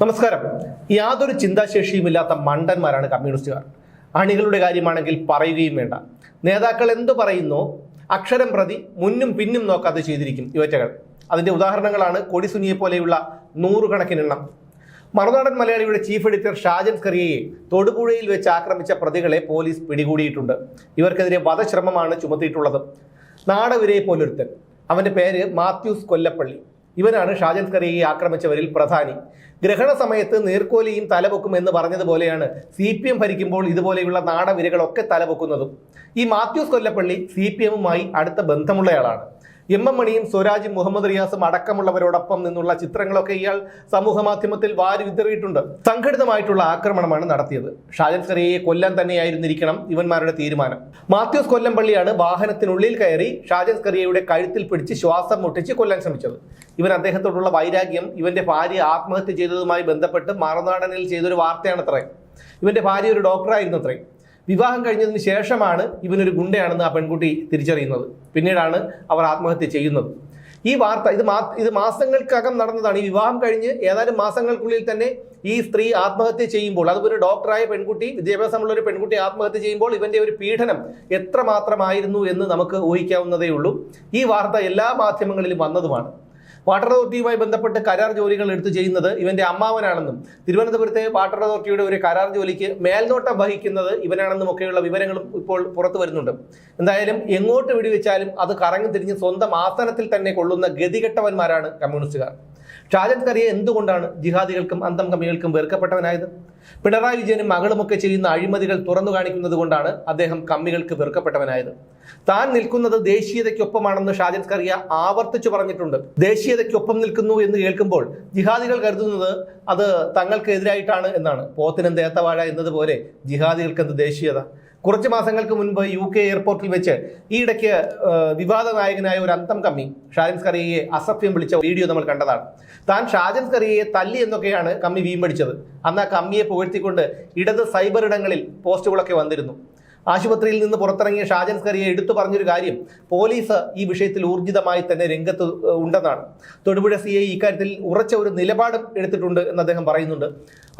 നമസ്കാരം. യാതൊരു ചിന്താശേഷിയുമില്ലാത്ത മണ്ടന്മാരാണ് കമ്മ്യൂണിസ്റ്റുകാർ. അണികളുടെ കാര്യമാണെങ്കിൽ പറയുകയും വേണ്ട. നേതാക്കൾ എന്തു പറയുന്നു അക്ഷരം പ്രതി മുന്നും പിന്നും നോക്കാതെ ചെയ്തിരിക്കും യുവറ്റകൾ അതിന്റെ ഉദാഹരണങ്ങളാണ് കൊടിസുനിയെ പോലെയുള്ള നൂറുകണക്കിനെണ്ണം മറുനാടൻ മലയാളിയുടെ ചീഫ് എഡിറ്റർ ഷാജൻ കറിയയെ തൊടുപുഴയിൽ വെച്ച് ആക്രമിച്ച പ്രതികളെ പോലീസ് പിടികൂടിയിട്ടുണ്ട്. ഇവർക്കെതിരെ വധശ്രമമാണ് ചുമത്തിയിട്ടുള്ളത്. നാടവിരയെ പോലൊരുത്തൻ. അവന്റെ പേര് മാത്യൂസ് കൊല്ലപ്പള്ളി. ഇവനാണ് ഷാജൻ ഈ ആക്രമിച്ചവരിൽ പ്രധാനി. ഗ്രഹണ സമയത്ത് നീർക്കോലിയും തലപൊക്കും എന്ന് പറഞ്ഞതുപോലെയാണ് സി പി എം ഭരിക്കുമ്പോൾ ഇതുപോലെയുള്ള നാടവിരകളൊക്കെ തലപൊക്കുന്നതും. ഈ മാത്യൂസ് കൊല്ലപ്പള്ളി സി പി എമ്മുമായി അടുത്ത ബന്ധമുള്ളയാളാണ്. എം എം മണിയും സ്വരാജും മുഹമ്മദ് റിയാസും അടക്കമുള്ളവരോടൊപ്പം നിന്നുള്ള ചിത്രങ്ങളൊക്കെ ഇയാൾ സമൂഹ മാധ്യമത്തിൽ വാരി വിതറിയിട്ടുണ്ട്. സംഘടിതമായിട്ടുള്ള ആക്രമണമാണ് നടത്തിയത്. ഷാജൻ കറിയെ കൊല്ലാൻ തന്നെയായിരുന്നിരിക്കണം ഇവന്മാരുടെ തീരുമാനം. മാത്യൂസ് കൊല്ലംപള്ളിയാണ് വാഹനത്തിനുള്ളിൽ കയറി ഷാജൻ കറിയയുടെ കഴുത്തിൽ പിടിച്ച് ശ്വാസം മുട്ടിച്ച് കൊല്ലാൻ ശ്രമിച്ചത്. ഇവൻ അദ്ദേഹത്തോടുള്ള വൈരാഗ്യം ഇവന്റെ ഭാര്യ ആത്മഹത്യ ചെയ്തതുമായി ബന്ധപ്പെട്ട് മറുനാടനിൽ ചെയ്തൊരു വാർത്തയാണത്രേ. ഇവന്റെ ഭാര്യ ഒരു ഡോക്ടറായിരുന്നു അത്രേ വിവാഹം കഴിഞ്ഞതിന് ശേഷമാണ് ഇവനൊരു ഗുണ്ടയാണെന്ന് ആ പെൺകുട്ടി തിരിച്ചറിയുന്നത്. പിന്നീടാണ് അവർ ആത്മഹത്യ ചെയ്യുന്നത്. ഈ വാർത്ത ഇത് മാ ഇത് മാസങ്ങൾക്കകം നടന്നതാണ്. ഈ വിവാഹം കഴിഞ്ഞ് ഏതാനും മാസങ്ങൾക്കുള്ളിൽ തന്നെ ഈ സ്ത്രീ ആത്മഹത്യ ചെയ്യുമ്പോൾ അതുപോലെ ഡോക്ടറായ പെൺകുട്ടി വിദ്യാഭ്യാസമുള്ള ഒരു പെൺകുട്ടി ആത്മഹത്യ ചെയ്യുമ്പോൾ ഇവന്റെ ഒരു പീഡനം എത്രമാത്രമായിരുന്നു എന്ന് നമുക്ക് ഊഹിക്കാവുന്നതേ ഉള്ളൂ ഈ വാർത്ത എല്ലാ മാധ്യമങ്ങളിലും വന്നതുമാണ്. വാട്ടർ അതോറിറ്റിയുമായി ബന്ധപ്പെട്ട് കരാർ ജോലികൾ എടുത്തു ചെയ്യുന്നത് ഇവന്റെ അമ്മാവനാണെന്നും തിരുവനന്തപുരത്തെ വാട്ടർ അതോറിറ്റിയുടെ ഒരു കരാർ ജോലിക്ക് മേൽനോട്ടം വഹിക്കുന്നത് ഇവനാണെന്നും ഒക്കെയുള്ള വിവരങ്ങളും ഇപ്പോൾ പുറത്തു വരുന്നുണ്ട്. എന്തായാലും എങ്ങോട്ട് വെടിവെച്ചാലും അത് കറങ്ങി തിരിഞ്ഞ് സ്വന്തം ആസ്ഥാനത്തിൽ തന്നെ കൊള്ളുന്ന ഗതികെട്ടവന്മാരാണ് കമ്മ്യൂണിസ്റ്റുകാർ. ഷാജൻ കറിയെ എന്തുകൊണ്ടാണ് ജിഹാദികൾക്കും അന്തം കമ്മികൾക്കും വെറുക്കപ്പെട്ടവനായത്? പിണറായി വിജയനും മകളുമൊക്കെ ചെയ്യുന്ന അഴിമതികൾ തുറന്നു കാണിക്കുന്നത് കൊണ്ടാണ് അദ്ദേഹം കമ്മികൾക്ക് വെറുക്കപ്പെട്ടവനായത്. താൻ നിൽക്കുന്നത് ദേശീയതയ്ക്കൊപ്പമാണെന്ന് ഷാജൻ കറിയ ആവർത്തിച്ചു പറഞ്ഞിട്ടുണ്ട്. ദേശീയതയ്ക്കൊപ്പം നിൽക്കുന്നു എന്ന് കേൾക്കുമ്പോൾ ജിഹാദികൾ കരുതുന്നത് അത് തങ്ങൾക്ക് എതിരായിട്ടാണ് എന്നാണ്. പോത്തിനും തേത്തവാഴ എന്നതുപോലെ ജിഹാദികൾക്ക് എന്ത് ദേശീയത? കുറച്ച് മാസങ്ങൾക്ക് മുൻപ് യു കെ എയർപോർട്ടിൽ വെച്ച് ഈയിടയ്ക്ക് ഇടയ്ക്ക് വിവാദ നായകനായ ഒരു അന്തം കമ്മി ഷാജൻ കറിയെ അസഭ്യം വിളിച്ച വീഡിയോ നമ്മൾ കണ്ടതാണ്. താൻ ഷാജൻ കറിയെ തല്ലി എന്നൊക്കെയാണ് കമ്മി വീമ്പടിച്ചത്. അന്ന് ആ കമ്മിയെ പുകഴ്ത്തിക്കൊണ്ട് ഇടത് സൈബർ ഇടങ്ങളിൽ പോസ്റ്റുകളൊക്കെ വന്നിരുന്നു. ആശുപത്രിയിൽ നിന്ന് പുറത്തിറങ്ങിയ ഷാജൻ സ്കറിയെ എടുത്തു പറഞ്ഞൊരു കാര്യം പോലീസ് ഈ വിഷയത്തിൽ ഊർജിതമായി തന്നെ രംഗത്ത് ഉണ്ടെന്നാണ്. തൊടുപുഴ സി ഐ ഇക്കാര്യത്തിൽ ഉറച്ച ഒരു നിലപാടും എടുത്തിട്ടുണ്ട് എന്ന് അദ്ദേഹം പറയുന്നുണ്ട്.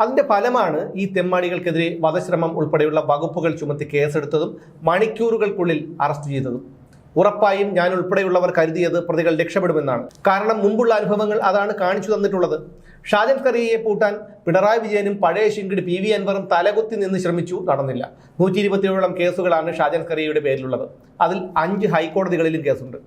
അതിന്റെ ഫലമാണ് ഈ തെമ്മാടികൾക്കെതിരെ വധശ്രമം ഉൾപ്പെടെയുള്ള വകുപ്പുകൾ ചുമത്തി കേസെടുത്തതും മണിക്കൂറുകൾക്കുള്ളിൽ അറസ്റ്റ് ചെയ്തതും. ഉറപ്പായും ഞാൻ ഉൾപ്പെടെയുള്ളവർ കരുതിയത് പ്രതികൾ രക്ഷപ്പെടുമെന്നാണ് കാരണം മുമ്പുള്ള അനുഭവങ്ങൾ അതാണ് കാണിച്ചു തന്നിട്ടുള്ളത്. ഷാജൻ കറിയെ പൂട്ടാൻ പിണറായി വിജയനും പഴയ ശിങ്കിടി പി വി അൻവറും തലകുത്തി നിന്ന് ശ്രമിച്ചു നടന്നില്ല. നൂറ്റി ഇരുപത്തിയേഴോളം കേസുകളാണ് ഷാജൻ കറിയയുടെ പേരിലുള്ളത്. അതിൽ അഞ്ച് ഹൈക്കോടതികളിലും കേസുണ്ട്.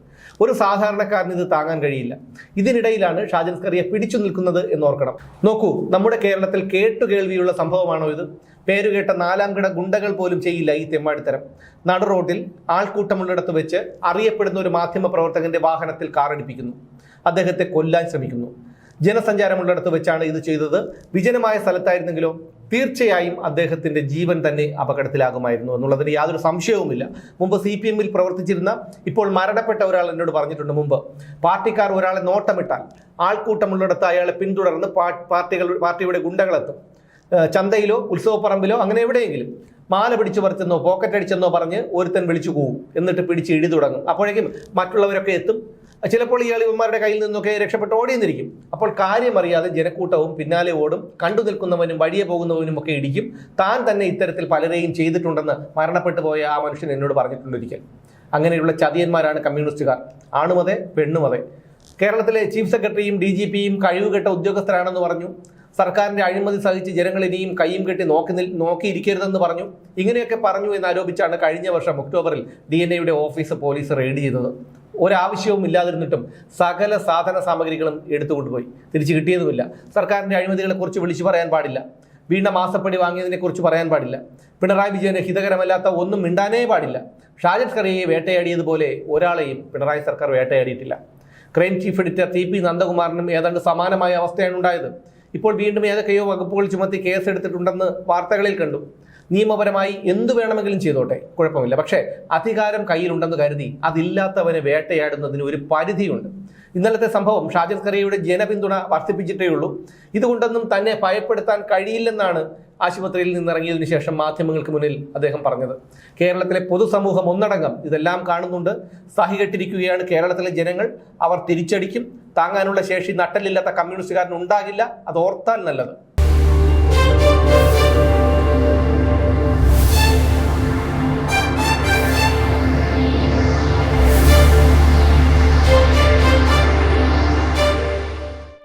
ഒരു സാധാരണക്കാരന് ഇത് താങ്ങാൻ കഴിയില്ല. ഇതിനിടയിലാണ് ഷാജൻ കറിയെ പിടിച്ചു നിൽക്കുന്നത് എന്ന് ഓർക്കണം നോക്കൂ നമ്മുടെ കേരളത്തിൽ കേട്ടുകേൾവിയുള്ള സംഭവമാണോ ഇത്? പേരുകേട്ട നാലാം കിട ഗുണ്ടകൾ പോലും ചെയ്യില്ല ഈ തെമ്മാടിത്തരം. നട റോഡിൽ ആൾക്കൂട്ടമുള്ളിടത്ത് വെച്ച് അറിയപ്പെടുന്ന ഒരു മാധ്യമ പ്രവർത്തകന്റെ വാഹനത്തിൽ കാറടിപ്പിക്കുന്നു അദ്ദേഹത്തെ കൊല്ലാൻ ശ്രമിക്കുന്നു. ജനസഞ്ചാരമുള്ളിടത്ത് വെച്ചാണ് ഇത് ചെയ്തത്. വിജനമായ സ്ഥലത്തായിരുന്നെങ്കിലോ? തീർച്ചയായും അദ്ദേഹത്തിന്റെ ജീവൻ തന്നെ അപകടത്തിലാകുമായിരുന്നു എന്നുള്ളതിന് യാതൊരു സംശയവുമില്ല. മുമ്പ് സി പി എമ്മിൽ പ്രവർത്തിച്ചിരുന്ന ഇപ്പോൾ മരണപ്പെട്ട ഒരാൾ എന്നോട് പറഞ്ഞിട്ടുണ്ട് മുമ്പ്. പാർട്ടിക്കാർ ഒരാളെ നോട്ടമിട്ടാൽ ആൾക്കൂട്ടമുള്ളിടത്ത് അയാളെ പിന്തുടർന്ന് പാർട്ടികൾ പാർട്ടിയുടെ ഗുണ്ടകളെത്തും. ചന്തയിലോ ഉത്സവപ്പറമ്പിലോ അങ്ങനെ എവിടെയെങ്കിലും മാല പിടിച്ചു പറിച്ചെന്നോ പോക്കറ്റ് അടിച്ചെന്നോ പറഞ്ഞ് ഒരുത്തൻ വിളിച്ചു പോവും എന്നിട്ട് പിടിച്ച് എഴുതി തുടങ്ങും. അപ്പോഴേക്കും മറ്റുള്ളവരൊക്കെ എത്തും. ചിലപ്പോൾ ഇയാൾ ഇവന്മാരുടെ കയ്യിൽ നിന്നൊക്കെ രക്ഷപ്പെട്ട് ഓടിയെന്നിരിക്കും. അപ്പോൾ കാര്യമറിയാതെ ജനക്കൂട്ടവും പിന്നാലെ ഓടും കണ്ടു നിൽക്കുന്നവനും വഴിയെ പോകുന്നവനും ഒക്കെ ഇടിക്കും. താൻ തന്നെ ഇത്തരത്തിൽ പലരെയും ചെയ്തിട്ടുണ്ടെന്ന് മരണപ്പെട്ടു പോയ ആ മനുഷ്യൻ എന്നോട് പറഞ്ഞിട്ടുണ്ട് ഒരിക്കൽ. അങ്ങനെയുള്ള ചതിയന്മാരാണ് കമ്മ്യൂണിസ്റ്റുകാർ. ആണുമതെ പെണ്ണുമതെ കേരളത്തിലെ ചീഫ് സെക്രട്ടറിയും ഡി ജി പിയും കഴിവുകെട്ട ഉദ്യോഗസ്ഥരാണെന്ന് പറഞ്ഞു. സർക്കാരിന്റെ അഴിമതി സഹിച്ച് ജനങ്ങൾ ഇനിയും കൈയും കെട്ടി നോക്കി നോക്കിയിരിക്കരുതെന്ന് പറഞ്ഞു. ഇങ്ങനെയൊക്കെ പറഞ്ഞു എന്ന് ആരോപിച്ചാണ് കഴിഞ്ഞ വർഷം ഒക്ടോബറിൽ ഡി എൻ എയുടെ ഓഫീസ് പോലീസ് റെയ്ഡ് ചെയ്തത്. ഒരാവശ്യവും ഇല്ലാതിരുന്നിട്ടും സകല സാധന സാമഗ്രികളും എടുത്തുകൊണ്ടുപോയി തിരിച്ചു കിട്ടിയതുമില്ല. സർക്കാരിന്റെ അഴിമതികളെ കുറിച്ച് വിളിച്ചു പറയാൻ പാടില്ല. വീണ്ട മാസപ്പടി വാങ്ങിയതിനെക്കുറിച്ച് പറയാൻ പാടില്ല. പിണറായി വിജയന് ഹിതകരമല്ലാത്ത ഒന്നും മിണ്ടാനേ പാടില്ല. ഷാജദ് കറിയെ വേട്ടയാടിയതുപോലെ ഒരാളെയും പിണറായി സർക്കാർ വേട്ടയാടിയിട്ടില്ല. Crime chief editor T P നന്ദകുമാറിനും ഏതാണ്ട് സമാനമായ അവസ്ഥയാണ് ഉണ്ടായത്. ഇപ്പോൾ വീണ്ടും ഏതൊക്കെയോ വകുപ്പുകൾ ചുമത്തി കേസെടുത്തിട്ടുണ്ടെന്ന് വാർത്തകളിൽ കണ്ടു. നിയമപരമായി എന്തു വേണമെങ്കിലും ചെയ്തോട്ടെ കുഴപ്പമില്ല. പക്ഷേ അധികാരം കയ്യിലുണ്ടെന്ന് കരുതി അതില്ലാത്തവനെ വേട്ടയാടുന്നതിന് ഒരു പരിധിയുണ്ട്. ഇന്നലത്തെ സംഭവം ഷാജിദ് ഖറിയയുടെ ജനപിന്തുണ വർദ്ധിപ്പിച്ചിട്ടേ ഉള്ളൂ. ഇതുകൊണ്ടൊന്നും തന്നെ ഭയപ്പെടുത്താൻ കഴിയില്ലെന്നാണ് ആശുപത്രിയിൽ നിന്നിറങ്ങിയതിനു ശേഷം മാധ്യമങ്ങൾക്ക് മുന്നിൽ അദ്ദേഹം പറഞ്ഞത്. കേരളത്തിലെ പൊതുസമൂഹം ഒന്നടങ്കം ഇതെല്ലാം കാണുന്നുണ്ട്. സഹികെട്ടിരിക്കുകയാണ് കേരളത്തിലെ ജനങ്ങൾ. അവർ തിരിച്ചടിക്കും. താങ്ങാനുള്ള ശേഷി നട്ടലില്ലാത്ത കമ്മ്യൂണിസ്റ്റുകാരൻ ഉണ്ടാകില്ല. അത് ഓർത്താൽ നല്ലത്.